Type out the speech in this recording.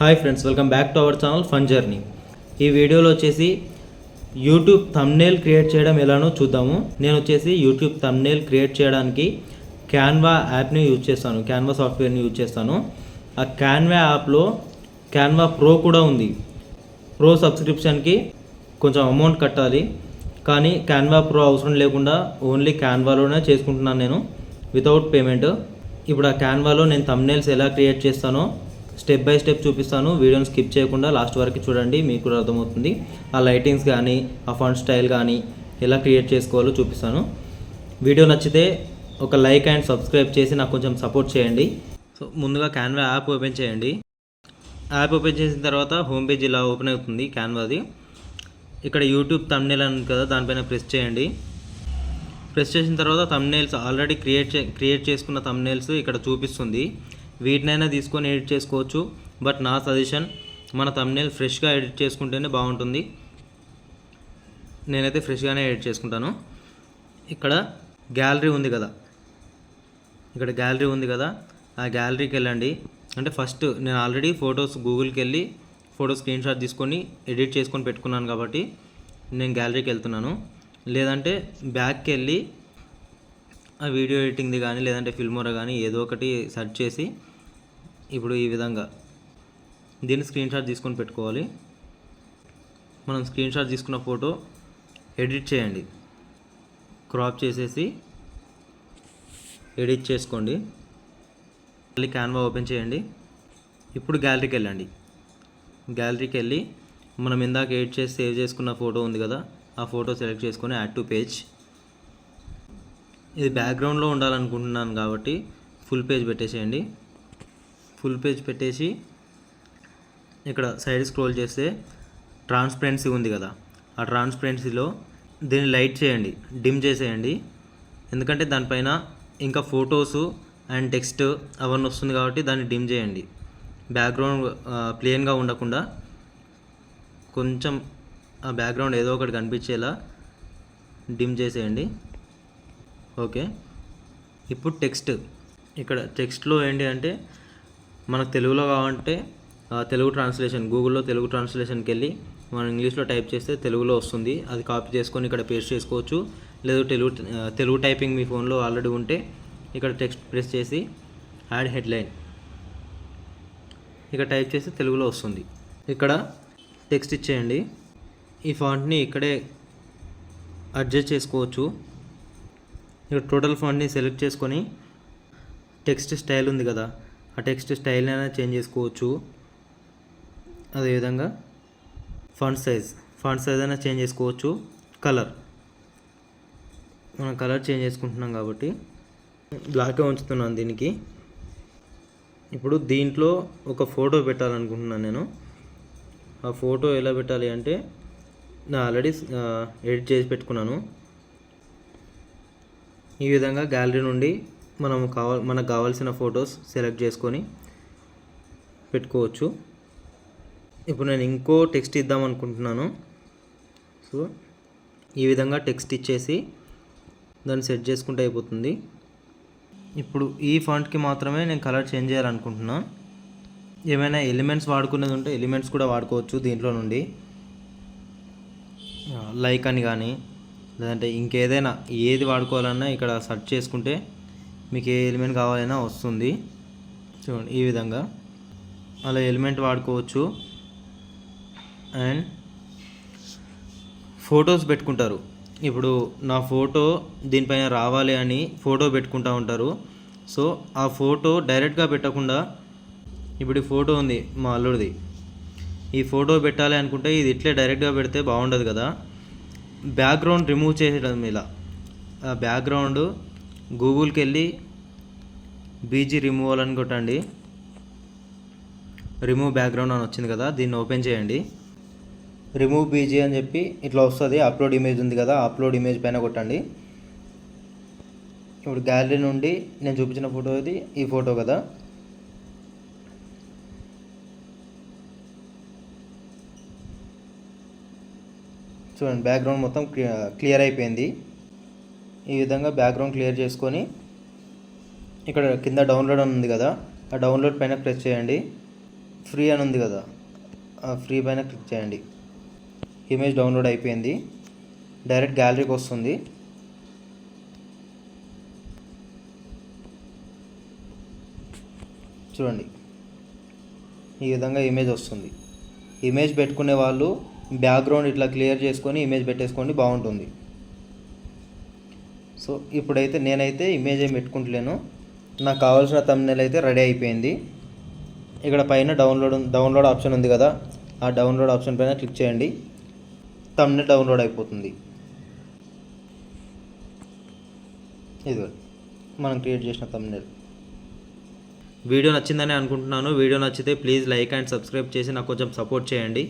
Hi friends welcome back to our channel fun journey. ఈ వీడియోలో వచ్చేసి యూట్యూబ్ థంబ్నేల్ క్రియేట్ చేయడం ఎలానో చూద్దాము. నేను వచ్చేసి యూట్యూబ్ థంబ్నేల్ క్రియేట్ చేయడానికి క్యాన్వా యాప్ని యూజ్ చేస్తాను. క్యాన్వా సాఫ్ట్వేర్ని యూజ్ చేస్తాను. ఆ క్యాన్వా యాప్లో క్యాన్వా ప్రో కూడా ఉంది. ప్రో సబ్స్క్రిప్షన్కి కొంచెం అమౌంట్ కట్టాలి. కానీ క్యాన్వా ప్రో అవసరం లేకుండా ఓన్లీ క్యాన్వాలోనే చేసుకుంటున్నాను నేను వితౌట్ పేమెంట్ ఇప్పుడు ఆ క్యాన్వాలో నేను థంబ్నేల్స్ ఎలా క్రియేట్ చేస్తానో స్టెప్ బై స్టెప్ చూపిస్తాను. వీడియోని స్కిప్ చేయకుండా లాస్ట్ వరకు చూడండి మీకు కూడా అర్థమవుతుంది. ఆ లైటింగ్స్ కానీ ఆ ఫండ్ స్టైల్ కానీ ఎలా క్రియేట్ చేసుకోవాలో చూపిస్తాను. వీడియో నచ్చితే ఒక లైక్ అండ్ సబ్స్క్రైబ్ చేసి నాకు కొంచెం సపోర్ట్ చేయండి. సో ముందుగా క్యాన్వా యాప్ ఓపెన్ చేయండి. యాప్ ఓపెన్ చేసిన తర్వాత హోమ్ పేజ్ ఇలా ఓపెన్ అవుతుంది క్యాన్వాది ఇక్కడ యూట్యూబ్ తమ్నేల్ అని కదా దానిపైన ప్రెస్ చేయండి. ప్రెస్ చేసిన తర్వాత తమ్నేల్స్ ఆల్రెడీ క్రియేట్ చే క్రియేట్ చేసుకున్న తమ్నేల్స్ ఇక్కడ చూపిస్తుంది. వీటినైనా తీసుకొని ఎడిట్ చేసుకోవచ్చు. బట్ నా సజెషన్ మన తమ్నేల్ ఫ్రెష్గా ఎడిట్ చేసుకుంటేనే బాగుంటుంది. నేనైతే ఫ్రెష్గానే ఎడిట్ చేసుకుంటాను. ఇక్కడ గ్యాలరీ ఉంది కదా. ఇక్కడ గ్యాలరీ ఉంది కదా. ఆ గ్యాలరీకి వెళ్ళండి. అంటే ఫస్ట్ నేను ఆల్రెడీ ఫొటోస్ గూగుల్కి వెళ్ళి ఫోటో స్క్రీన్ షాట్ తీసుకొని ఎడిట్ చేసుకొని పెట్టుకున్నాను కాబట్టి నేను గ్యాలరీకి వెళ్తున్నాను. లేదంటే బ్యాక్కి వెళ్ళి వీడియో ఎడిటింగ్ది కానీ లేదంటే ఫిల్మోరా కానీ ఏదో ఒకటి సెర్చ్ చేసి ఇప్పుడు ఈ విధంగా దీన్ని స్క్రీన్ షాట్ తీసుకొని పెట్టుకోవాలి. మనం స్క్రీన్ షాట్ తీసుకున్న ఫోటో ఎడిట్ చేయండి. క్రాప్ చేసేసి ఎడిట్ చేసుకోండి. మళ్ళీ క్యాన్వా ఓపెన్ చేయండి. ఇప్పుడు గ్యాలరీకి వెళ్ళండి. గ్యాలరీకి వెళ్ళి మనం ఇందాక ఎడిట్ చేసి సేవ్ చేసుకున్న ఫోటో ఉంది కదా ఆ ఫోటో సెలెక్ట్ చేసుకొని యాడ్ టు పేజ్. ఇది బ్యాక్గ్రౌండ్లో ఉండాలనుకుంటున్నాను కాబట్టి ఫుల్ పేజ్ పెట్టేసేయండి. ఫుల్ పేజ్ పెట్టేసి ఇక్కడ సైడ్ స్క్రోల్ చేస్తే ట్రాన్స్పరెన్సీ ఉంది కదా. ఆ ట్రాన్స్పరెన్సీలో దీన్ని లైట్ చేయండి. డిమ్ చేసేయండి. ఎందుకంటే దానిపైన ఇంకా ఫొటోస్ అండ్ టెక్స్ట్ అవన్నీ వస్తుంది కాబట్టి దాన్ని డిమ్ చేయండి. బ్యాక్గ్రౌండ్ ప్లెయిన్గా ఉండకుండా కొంచెం ఆ బ్యాక్గ్రౌండ్ ఏదో ఒకటి కనిపించేలా డిమ్ చేసేయండి. ఓకే. ఇప్పుడు టెక్స్ట్. ఇక్కడ టెక్స్ట్లో ఏంటి అంటే మనకు తెలుగులో కావాలంటే తెలుగు ట్రాన్స్లేషన్ గూగుల్లో తెలుగు ట్రాన్స్లేషన్కి వెళ్ళి మనం ఇంగ్లీష్లో టైప్ చేస్తే తెలుగులో వస్తుంది. అది కాపీ చేసుకొని ఇక్కడ పేస్ట్ చేసుకోవచ్చు. లేదు తెలుగు తెలుగు టైపింగ్ మీ ఫోన్లో ఆల్రెడీ ఉంటే ఇక్కడ టెక్స్ట్ ప్రెస్ చేసి యాడ్ హెడ్లైన్. ఇక్కడ టైప్ చేస్తే తెలుగులో వస్తుంది. ఇక్కడ టెక్స్ట్ ఇచ్చేయండి. ఈ ఫాంట్ని ఇక్కడే అడ్జస్ట్ చేసుకోవచ్చు. ఇక్కడ టోటల్ ఫాంట్ని సెలెక్ట్ చేసుకొని టెక్స్ట్ స్టైల్ ఉంది కదా ఆ టెక్స్ట్ స్టైల్ అయినా చేంజ్ చేసుకోవచ్చు. అదేవిధంగా ఫాంట్ సైజ్ ఫాంట్ సైజ్ అయినా చేంజ్ చేసుకోవచ్చు. కలర్ మనం కలర్ చేంజ్ చేసుకుంటున్నాం కాబట్టి బ్లాకే ఉంచుతున్నాను దీనికి. ఇప్పుడు దీంట్లో ఒక ఫోటో పెట్టాలనుకుంటున్నాను నేను. ఆ ఫోటో ఎలా పెట్టాలి అంటే నేను ఆల్రెడీ ఎడిట్ చేసి పెట్టుకున్నాను. ఈ విధంగా గ్యాలరీ నుండి మనం కావ మనకు కావాల్సిన ఫొటోస్ సెలెక్ట్ చేసుకొని పెట్టుకోవచ్చు. ఇప్పుడు నేను ఇంకో టెక్స్ట్ ఇద్దాం అనుకుంటున్నాను. సో ఈ విధంగా టెక్స్ట్ ఇచ్చేసి దాన్ని సెట్ చేసుకుంటే అయిపోతుంది. ఇప్పుడు ఈ ఫాంట్కి మాత్రమే నేను కలర్ చేంజ్ చేయాలనుకుంటున్నా. ఏమైనా ఎలిమెంట్స్ వాడుకునేది ఉంటే ఎలిమెంట్స్ కూడా వాడుకోవచ్చు దీంట్లో నుండి. లైక్ అని కానీ లేదంటే ఇంకేదైనా ఏది వాడుకోవాలన్నా ఇక్కడ సెర్చ్ చేసుకుంటే మీకు ఏ ఎలిమెంట్ కావాలన్నా వస్తుంది. చూడండి ఈ విధంగా. అలా ఎలిమెంట్ వాడుకోవచ్చు. అండ్ ఫొటోస్ పెట్టుకుంటారు. ఇప్పుడు నా ఫోటో దీనిపైన రావాలి అని ఫోటో పెట్టుకుంటూ ఉంటారు. సో ఆ ఫోటో డైరెక్ట్గా పెట్టకుండా ఇప్పుడు ఈ ఫోటో ఉంది మా అల్లుడిది. ఈ ఫోటో పెట్టాలి అనుకుంటే ఇది ఇట్లే డైరెక్ట్గా పెడితే బాగుండదు కదా. బ్యాక్గ్రౌండ్ రిమూవ్ చేయడం ఇలా. ఆ బ్యాక్గ్రౌండ్ గూగుల్కి వెళ్ళి బీజీ రిమూవల్ అని కొట్టండి. రిమూవ్ బ్యాక్గ్రౌండ్ అని వచ్చింది కదా దీన్ని ఓపెన్ చేయండి. రిమూవ్ బీజీ అని చెప్పి ఇట్లా వస్తుంది అప్లోడ్ ఇమేజ్ ఉంది కదా అప్లోడ్ ఇమేజ్ పైన కొట్టండి. ఇప్పుడు గ్యాలరీ నుండి నేను చూపించిన ఫోటో ఇది ఈ ఫోటో కదా. చూడండి బ్యాక్గ్రౌండ్ మొత్తం క్లియర్ అయిపోయింది. ఈ విధంగా బ్యాక్గ్రౌండ్ క్లియర్ చేసుకొని ఇక్కడ కింద డౌన్లోడ్ అని ఉంది కదా ఆ డౌన్లోడ్ పైన ప్రెస్ చేయండి. ఫ్రీ అని ఉంది కదా ఆ ఫ్రీ పైన క్లిక్ చేయండి. ఇమేజ్ డౌన్లోడ్ అయిపోయింది. డైరెక్ట్ గ్యాలరీకి వస్తుంది. చూడండి ఈ విధంగా ఇమేజ్ వస్తుంది. ఇమేజ్ పెట్టుకునే వాళ్ళు బ్యాక్గ్రౌండ్ ఇట్లా క్లియర్ చేసుకొని ఇమేజ్ పెట్టేసుకోండి బాగుంటుంది. సో ఇప్పుడైతే నేనైతే ఇమేజ్ ఏం పెట్టుకుంటలేను. నాకు కావాల్సిన తమ్నెల్ అయితే రెడీ అయిపోయింది. ఇక్కడ పైన డౌన్లోడ్ డౌన్లోడ్ ఆప్షన్ ఉంది కదా. ఆ డౌన్లోడ్ ఆప్షన్ పైన క్లిక్ చేయండి. తమ్నెల్ డౌన్లోడ్ అయిపోతుంది. ఇది మనం క్రియేట్ చేసిన తమ్నెల్ వీడియో నచ్చిందని అనుకుంటున్నాను. వీడియో నచ్చితే ప్లీజ్ లైక్ అండ్ సబ్స్క్రైబ్ చేసి నాకు కొంచెం సపోర్ట్ చేయండి.